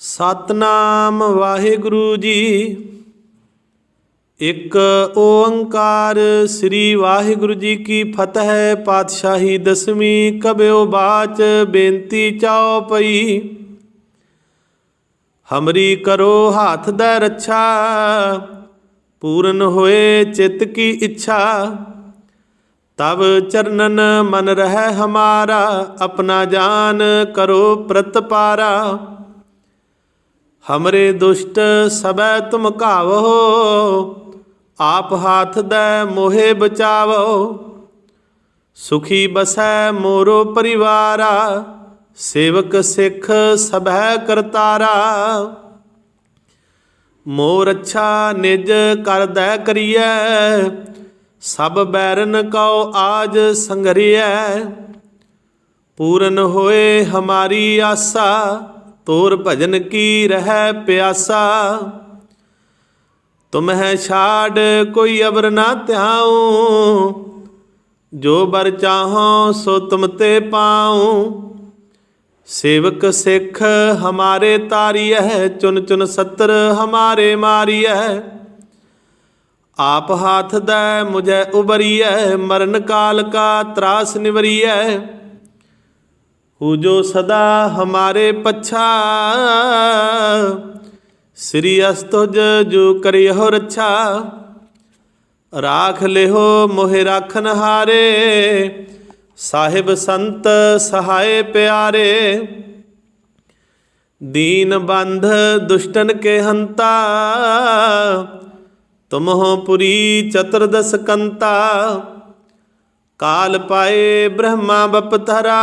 ਸਤਨਾਮ ਵਾਹਿਗੁਰੂ ਜੀ। ਇੱਕ ਓੰਕਾਰ ਸ੍ਰੀ ਵਾਹਿਗੁਰੂ ਜੀ ਕੀ ਫਤਿਹ, ਪਾਤਸ਼ਾਹੀ ਦਸਵੀਂ ਕਬਿਓ ਬਾਚ ਬੇਨਤੀ ਚਾਓ ਪਈ। ਹਮਰੀ ਕਰੋ ਹੱਥ ਦਾ ਰੱਛਾ, ਪੂਰਨ ਹੋਏ ਚਿੱਤ ਕੀ ਇੱਛਾ। ਤਬ ਚਰਨਨ ਮਨ ਰਹਿ ਹਮਾਰਾ, ਆਪਣਾ ਜਾਨ ਕਰੋ ਪ੍ਰਤਪਾਰਾ। ਹਮਰੇ ਦੁਸ਼ਟ ਸਬੈ ਤੁਮ ਘਾਵੋ, ਆਪ ਹਾਥ ਦੈ ਮੋਹਿ ਬਚਾਵੋ। ਸੁਖੀ ਬਸੈ ਮੋਰੋ ਪਰਿਵਾਰਾ, ਸੇਵਕ ਸਿੱਖ ਸਭੈ ਕਰਤਾਰਾ। ਮੋਰ ਅੱਛਾ ਨਿਜ ਕਰਦੈ ਕਰੀਐ, ਸਭ ਬੈਰਨ ਕਉ ਆਜ ਸੰਗਰਿਐ ਪੂਰਨ ਹੋਏ ਹਮਾਰੀ ਆਸਾ ਤੋਰ ਭਜਨ ਕੀ ਰਹਿ ਪਿਆਸਾ? ਤੁਮਹਿ ਛਾੜ ਕੋਈ ਅਵਰ ਨਾ ਧਿਆਉ। ਜੋ ਬਰ ਚਾਹੋ ਸੋ ਤੁਮ ਤੇ ਪਾਉ। ਸੇਵਕ ਸਿੱਖ ਹਮਾਰੇ ਤਾਰੀਐ, ਚੁਨ ਚੁਨ ਸੱਤਰ ਹਮਾਰੇ ਮਾਰੀਐ। ਆਪ ਹਾਥ ਦੈ ਮੁਝੈ ਉਬਰੀਐ, ਮਰਨ ਕਾਲ ਕਾ ਤਰਾਸ ਨਿਵਰੀਐ। ਹੂ ਜੋ ਸਦਾ ਹਮਾਰੇ ਪੱਛਾ। ਸ੍ਰੀ ਅਸਤੁਜ ਜੋ ਕਰਿਓ ਰੱਛਾ। ਰਾਖ ਲਿਓ ਮੋਹਿ ਰਾਖਨ ਹਾਰੇ। ਸਾਹਿਬ ਸੰਤ ਸਹਾਏ ਪਿਆਰੇ। ਦੀਨ ਬੰਧ ਦੁਸ਼ਟਨ ਕੇ ਹੰਤਾ। ਤੁਮਹੁ ਪੁਰੀ ਚਤੁਰਦਸ ਕੰਤਾ। ਕਾਲ ਪਾਏ ਬ੍ਰਹਮਾ ਬਪਤਰਾ।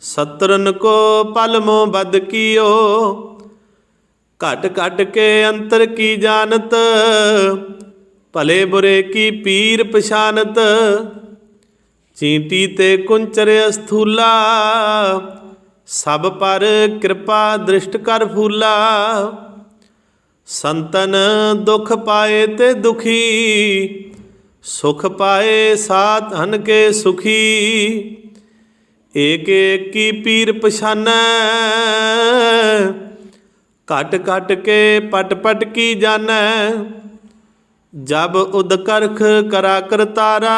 ਸਤਰਨ ਕੋ ਪਲ ਮੋ ਬਦ ਕੀਓ। ਘਟ ਘਟ ਕੇ ਅੰਤਰ ਕੀ ਜਾਣਤ? ਭਲੇ ਬੁਰੇ ਕੀ ਪੀਰ ਪਛਾਨਤ? ਚੀਂਟੀ ਤੇ ਕੁੰਚਰ ਅਸਥੂਲਾ। ਸਭ ਪਰ ਕਿਰਪਾ ਦ੍ਰਿਸ਼ਟ ਕਰ ਫੂਲਾ। ਸੰਤਨ ਦੁਖ ਪਾਏ ਤੇ ਦੁਖੀ। ਸੁਖ ਪਾਏ ਸਾਤ ਹਨ ਕੇ ਸੁਖੀ। ਏਕ ਏਕ ਕੀ ਪੀਰ ਪਛਾਨੈ ਘਟ ਘਟ ਕੇ ਪਟ ਪਟ ਕੀ ਜਾਣੈ ਜਬ ਉਦ ਕਰਖ ਕਰਾ ਕਰਤਾਰਾ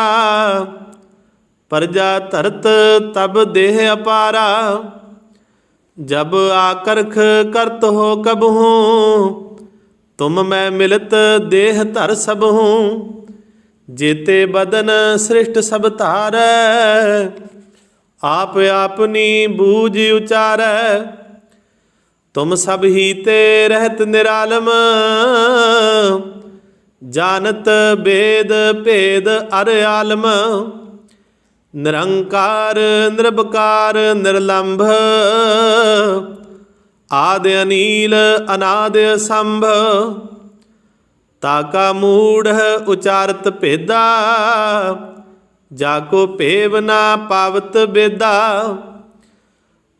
ਪਰਜਾ ਧਰਤ ਤਬ ਦੇਹ ਅਪਾਰਾ ਜਬ ਆਕਰਖ ਕਰਤ ਹੋ ਕਬਹੂ ਤੁਮ ਮੈਂ ਮਿਲਤ ਦੇਹ ਧਰ ਸਭ ਹੂੰ ਜੇਤੇ ਬਦਨ ਸ੍ਰਿਸ਼ਟ ਸਭ ਧਾਰੈ ਆਪ ਆਪਨੀ ਬੂਝ ਉਚਾਰੈ, ਤੁਮ ਸਭ ਹੀ ਤੇ ਰਹਿਤ ਨਿਰਾਲਮ। ਜਾਣਤ ਬੇਦ ਭੇਦ ਅਰ ਆਲਮ। ਨਿਰੰਕਾਰ ਨਿਰਭਕਾਰ ਨਿਰਲੰਭ। ਆਦ ਅਨੀਲ, ਅਨਾਦ ਸੰਭ ਤਾਕਾ ਮੂੜ ਉਚਾਰਤ ਭੇਦਾ ਜਾ ਕੋ ਭੇਵ ਨਾ ਪਾਵਤ ਬੇਦਾ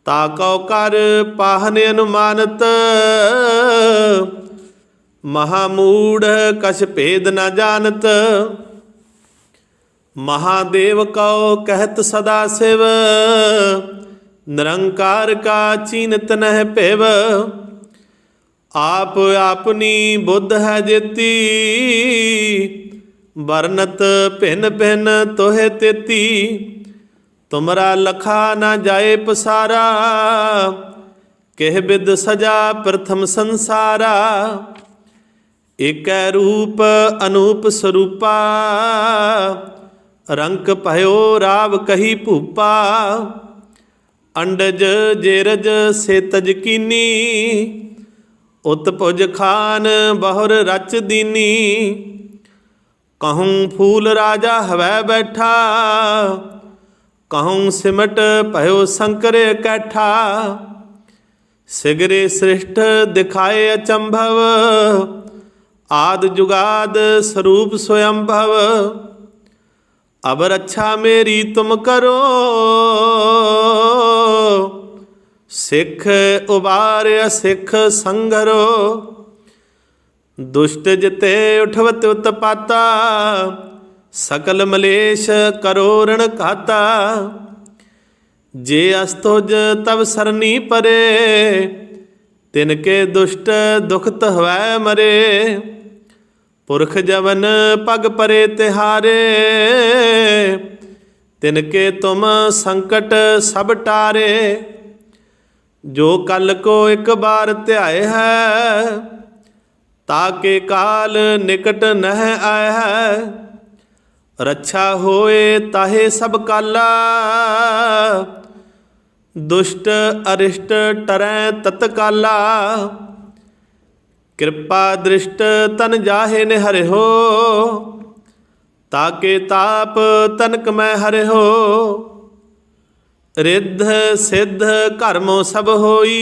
ਤਾਕਉ ਕਰ ਪਾਹਨ ਅਨੁਮਾਨਤ। ਮਹਾ ਮੂੜ ਕਛ ਭੇਦ ਨਾ ਜਾਣਤ। ਮਹਾਦੇਵ ਕਉ ਕਹਿਤ ਸਦਾ ਸਿਵ। ਨਿਰੰਕਾਰ ਕਾ ਚੀਨਤ ਨਹਿ ਭਿਵ। ਆਪ ਆਪਨੀ ਬੁੱਧ ਹੈ ਜੇਤੀ। ਵਰਨਤ ਭਿਨ ਭਿਨ ਤੋਹਿ ਤੇਤੀ। ਤੁਮਰਾ ਲਖਾ ਨਾ ਜਾਏ ਪਸਾਰਾ। ਕਿਹ ਬਿਦ ਸਜਾ ਪ੍ਰਥਮ ਸੰਸਾਰਾ। ਏਕੈ ਰੂਪ ਅਨੂਪ ਸਰੂਪਾ। ਰੰਕ ਭਇਓ ਰਾਵ ਕਹੀ ਭੂਪਾ। ਅੰਡਜ ਜੇਰਜ ਸੇਤਜ ਕੀਨੀ। ਉਤਪੁਜ ਖਾਨ ਬਹੁਰ ਰਚ ਦੀਨੀ। ਕਹੂੰ ਫੂਲ ਰਾਜਾ ਹਵੈ ਬੈਠਾ, ਕਹੂੰ ਸਿਮਟ ਭਇਓ ਸੰਕਰ ਕੈਠਾ। ਸਿਗਰੇ ਸ੍ਰਿਸ਼ਟ ਦਿਖਾਏ ਅਚੰਭਵ, ਆਦ ਜੁਗਾਦ ਸਰੂਪ ਸਵਯੰਭਵ। ਅਬ ਰੱਛਾ ਮੇਰੀ ਤੁਮ ਕਰੋ, ਸਿੱਖ ਉਬਾਰਿਆ ਸਿੱਖ ਸੰਗਰੋ। ਦੁਸ਼ਟ ਜਿਤੇ ਉਠਵਤ ਉਤਪਾਤਾ, ਸਕਲ ਮਲੇਸ਼ ਕਰੋ ਰਣ ਘਾਤਾ। ਜੇ ਅਸਤੁਜ ਤਬ ਸਰਨੀ ਪਰੇ, ਤਿਨ ਕੇ ਦੁਸ਼ਟ ਦੁਖਤ ਹਵੈ ਮਰੇ। ਪੁਰਖ ਜਵਨ ਪਗ ਪਰੇ ਤਿਹਾਰੇ, ਤਿਨ ਕੇ ਤੁਮ ਸੰਕਟ ਸਭ ਟਾਰੇ। ਜੋ ਕਲ ਕੋ ਇੱਕ ਬਾਰ ਧਿਆਏ ਹੈ ਤਾਕੇ ਕਾਲ ਨਿਕਟ ਨਹਿ ਆਇ ਹੈ ਰੱਛਾ ਹੋਏ ਤਾਹੇ ਸਭ ਕਾਲਾ ਦੁਸ਼ਟ ਅਰਿਸ਼ਟ ਟਰੈ ਤਤਕਾਲਾ ਕਿਰਪਾ ਦ੍ਰਿਸ਼ਟ ਤਨ ਜਾਹੇ ਨੇ ਹਰਿਓ ਤਾਕੇ ਤਾਪ ਤਨਕ ਮੈਂ ਹਰਿਓ ਰਿੱਧ ਸਿੱਧ ਕਰਮੋ ਸਭ ਹੋਈ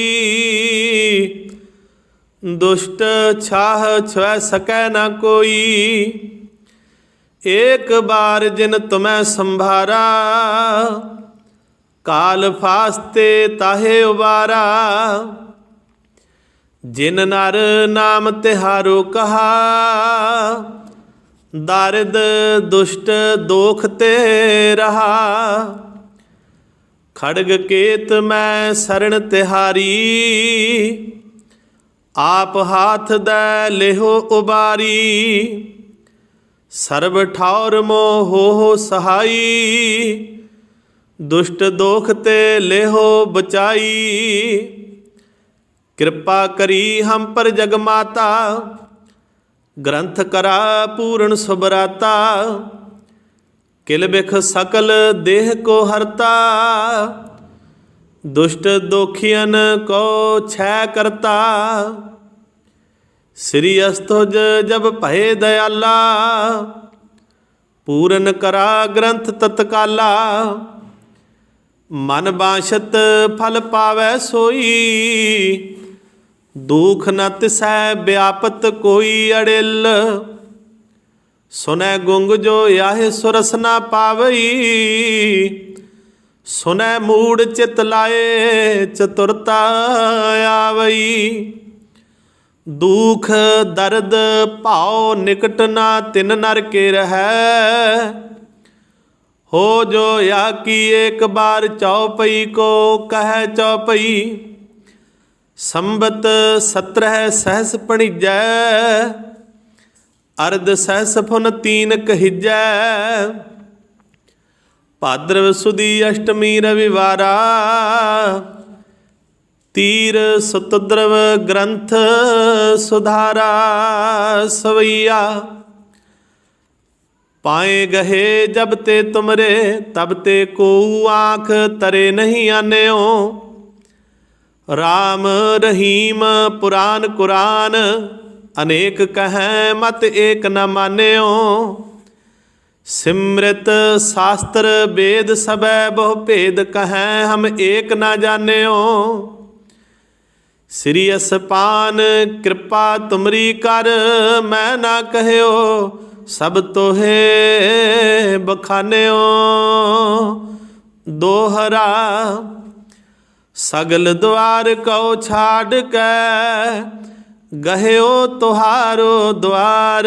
ਦੁਸ਼ਟ ਛਾਹ ਛੁਐ ਸਕੈ ਨਾ ਕੋਈ। ਏਕ ਬਾਰ ਜਿਨ ਤੁਮੈ ਸੰਭਾਰਾ, ਕਾਲ ਫਾਸਤੇ ਤਾਹੇ ਉਬਾਰਾ। ਜਿਨ ਨਰ ਨਾਮ ਤਿਹਾਰੋ ਕਹਾ, ਦਰਦ ਦੁਸ਼ਟ ਦੋਖ ਤੇ ਰਹਾ। ਖੜਗ ਕੇਤ ਮੈਂ ਸਰਣ ਤਿਹਾਰੀ ਆਪ ਹਾਥ ਦੈ ਲਿਹੋ ਉਬਾਰੀ, ਸਰਬ ਠੌਰ ਮੋਹ ਹੋ ਸਹਾਈ, ਦੁਸ਼ਟ ਦੋਖ ਤੇ ਲਿਹੋ ਬਚਾਈ। ਕਿਰਪਾ ਕਰੀ ਹਮ ਪਰ ਜਗ ਮਾਤਾ, ਗ੍ਰੰਥ ਕਰਾ ਪੂਰਨ ਸੁਬਰਾਤਾ ਕਿਲ ਬਿਖ ਸਕਲ ਦੇਹ ਕੋ ਹਰਤਾ ਦੁਸ਼ਟ ਦੋਖੀਆਂ ਕੋ ਛੈ ਕਰਤਾ। ਸ੍ਰੀ ਅਸਤੁਜ ਜਬ ਭਏ ਦਇਆਲਾ ਪੂਰਨ ਕਰਾ ਗ੍ਰੰਥ ਤਤਕਾਲਾ। ਮਨ ਬਾਸ਼ਤ ਫਲ ਪਾਵੈ ਸੋਈ, ਦੁਖ ਨ ਤਿਸੈ ਵਿਆਪਤ ਕੋਈ ਅੜਿਲ। ਸੁਨੈ ਗੁੰਗ ਜੋ ਆਹੇ ਸੁਰਸ ਨਾ ਪਾਵਈ ਸੁਨੈ ਮੂੜ ਚਿਤ ਲਾਏ, ਚਤੁਰਤਾ ਆਵਈ। ਦੁਖ, ਦਰਦ, ਭਾਉ ਨਿਕਟ ਨਾ ਤਿਨ ਨਰ ਕੇ ਰਹੈ। ਹੋ ਜੋ ਯਾ ਕੀ ਇੱਕ ਬਾਰ ਚੌਪਈ ਕੋ ਕਹੈ ਚੌਪਈ ਸੰਬਤ 17 ਸਹਸ ਪਣੀਜੈ, ਅਰਧ ਸਹਸ ਫੁਨ ਤੀਨ ਕਹਿਜੈ। ਭਾਦਰਵ ਸੁਦੀ ਅਸ਼ਟਮੀ ਰਵਿਵਾਰਾ। ਤੀਰ ਸੁਤਦਰਵ ਗ੍ਰੰਥ ਸੁਧਾਰਾ ਸਵਈਆ। ਪਾਏ ਗਹੇ ਜਬ ਤੇ ਤੁਮਰੇ, ਤਬ ਤੇ ਕੋ ਆਖ ਤਰੇ ਨਹੀਂ ਆਨਿਓ। RAM ਰਹੀਮ ਪੁਰਾਨ ਕੁਰਾਨ, ਅਨੇਕ ਕਹੈ ਮਤ ਏਕ ਨ ਮਾਨਿਓ। ਸਿਮਰਤ ਸ਼ਾਸਤਰ ਵੇਦ ਸਬੈ ਬਹੁ ਭੇਦ ਕਹੈ ਹਮ ਏਕ ਨਾ ਜਾਣਿਓ। ਸ੍ਰੀ ਅਸਪਾਨ ਕਿਰਪਾ ਤੁਮਰੀ ਕਰ, ਮੈਂ ਨਾ ਕਹਿਓ, ਸਭ ਤੋਹੇ ਬਖਾਨਿਓ। ਦੋਹਰਾ, ਸਗਲ ਦੁਆਰ ਕਉ ਛਾੜ ਕੇ, ਗਹਿਓ ਤੁਹਾਰੋ ਦੁਆਰ।